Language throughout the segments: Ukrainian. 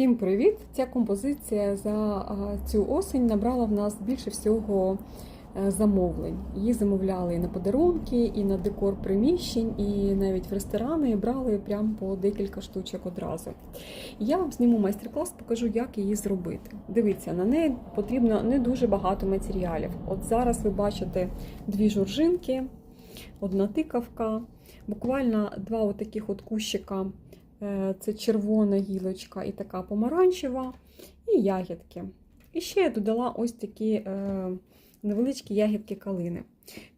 Всім привіт! Ця композиція за цю осінь набрала в нас більше всього е, замовлень. Її замовляли і на подарунки, і на декор приміщень, і навіть в ресторани брали прям по декілька штучок одразу. Я вам зніму майстер-клас, покажу, як її зробити. Дивіться, на неї потрібно не дуже багато матеріалів. От зараз ви бачите дві журжинки, одна тикавка, буквально два отаких от кущика. Е, Це червона гілочка і така помаранчева, і ягідки. І ще я додала ось такі е, невеличкі ягідки калини.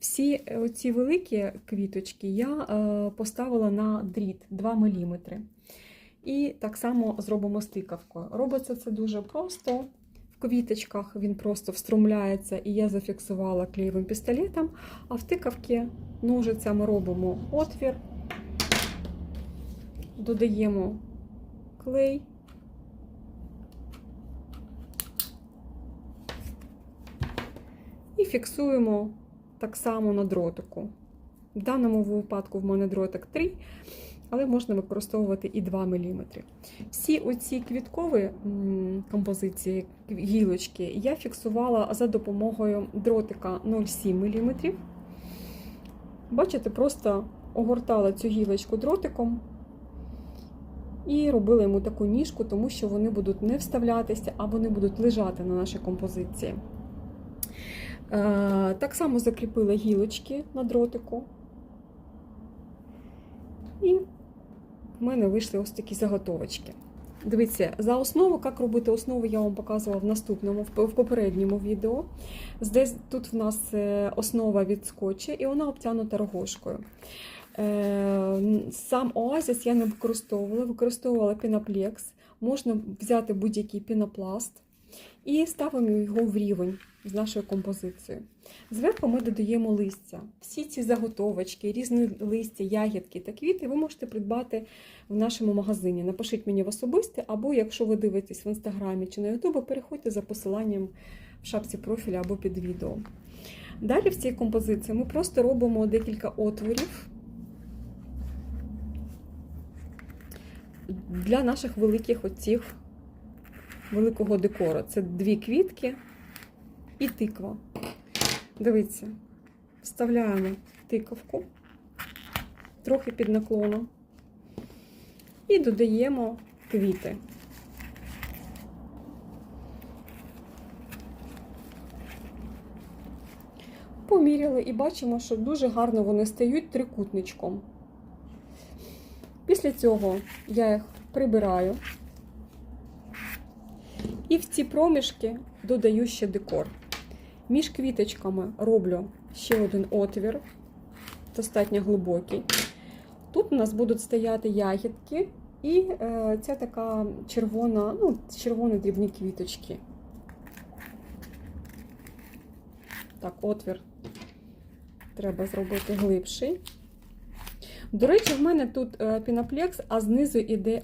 Всі ці великі квіточки я е, поставила на дріт 2 мм. І так само зробимо з тикавкою. Робиться це дуже просто. В квіточках він просто встромляється, і я зафіксувала клеєвим пістолетом, а в тикавці ножицями робимо отвір додаємо клей. І фіксуємо так само на дротику. В даному випадку в мене дротик 3, але можна використовувати і 2 мм. Всі оці квіткові композиції, гілочки, я фіксувала за допомогою дротика 0,7 мм. Бачите, просто огортала цю гілочку дротиком. І робила йому таку ніжку, тому що вони будуть не вставлятися, а вони будуть лежати на нашій композиції. Е, так само закріпила гілочки на дротику. І в мене вийшли ось такі заготовочки. Дивіться, за основу, як робити основу, я вам показувала в наступному, в попередньому відео. Здесь тут в нас е, основа від скотча, і вона обтянута рогошкою. Сам оазіс я не використовувала, використовувала піноплекс. Можна взяти будь-який пінопласт і ставимо його в рівень з нашою композицією. Зверху ми додаємо листя. Всі ці заготовочки, різні листя, ягідки та квіти ви можете придбати в нашому магазині. Напишіть мені в особисті, або якщо ви дивитесь в інстаграмі чи на ютубі, переходьте за посиланням в шапці профіля або під відео. Далі в цій композиції ми просто робимо декілька отворів. Для наших великих оцих великого декору. Це дві квітки і тиква. Дивіться, вставляємо тиковку, трохи під наклоном, і додаємо квіти. Поміряли і бачимо, що дуже гарно вони стають трикутничком. Після цього я їх прибираю і в ці проміжки додаю ще декор. Між квіточками роблю ще один отвір, достатньо глибокий. Тут у нас будуть стояти ягідки і е, ця така червона, ну, червоні дрібні квіточки. Так, отвір треба зробити глибший. До речі, в мене тут е, піноплекс, а знизу йде е,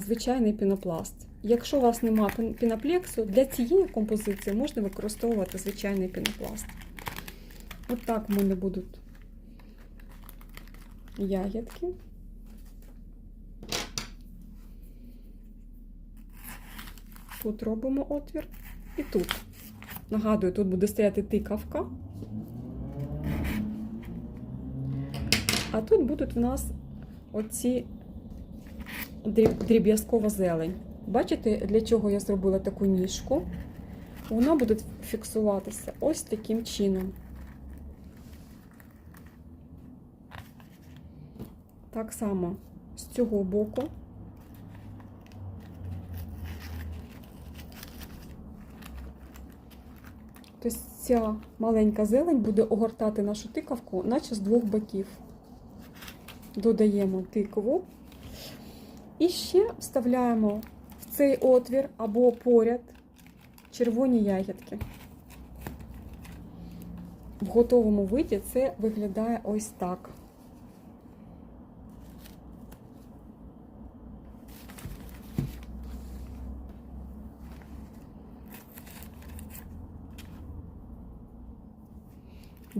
звичайний пінопласт. Якщо у вас немає піноплексу, для цієї композиції можна використовувати звичайний пінопласт. От так в мене будуть ягідки. Тут робимо отвір і тут. Нагадую, тут буде стояти тикавка. А тут будуть в нас оці дріб'язкова зелень. Бачите, для чого я зробила таку ніжку? Вона буде фіксуватися ось таким чином. Так само з цього боку. Тобто ця маленька зелень буде огортати нашу тикавку, наче з двох боків додаємо тикву і ще вставляємо в цей отвір або поряд червоні ягідки. В готовому виді це виглядає ось так.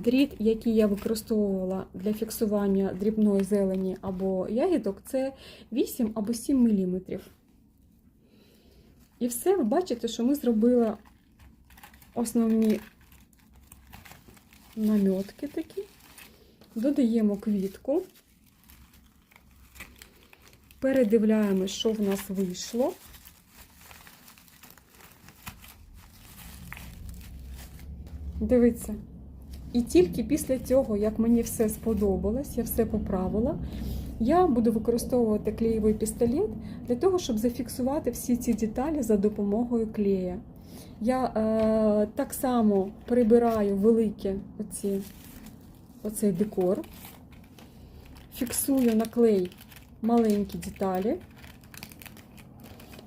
Дріт, який я використовувала для фіксування дрібної зелені або ягідок, це 8 або 7 мм. І все, ви бачите, що ми зробили основні намітки такі. Додаємо квітку. Передивляємо, що в нас вийшло. Дивіться. І тільки після цього, як мені все сподобалось, я все поправила, я буду використовувати клеєвий пістолет для того, щоб зафіксувати всі ці деталі за допомогою клея. Я е, так само прибираю великі оці, оцей декор, фіксую на клей маленькі деталі.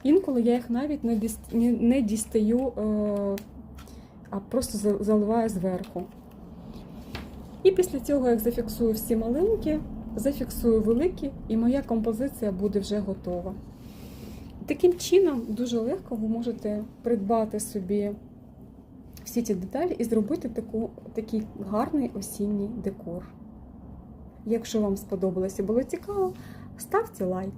Інколи я їх навіть не, діс, не, не дістаю, е, а просто заливаю зверху. І після цього, як зафіксую всі маленькі, зафіксую великі, і моя композиція буде вже готова. Таким чином, дуже легко ви можете придбати собі всі ці деталі і зробити таку, такий гарний осінній декор. Якщо вам сподобалося було цікаво, ставте лайк.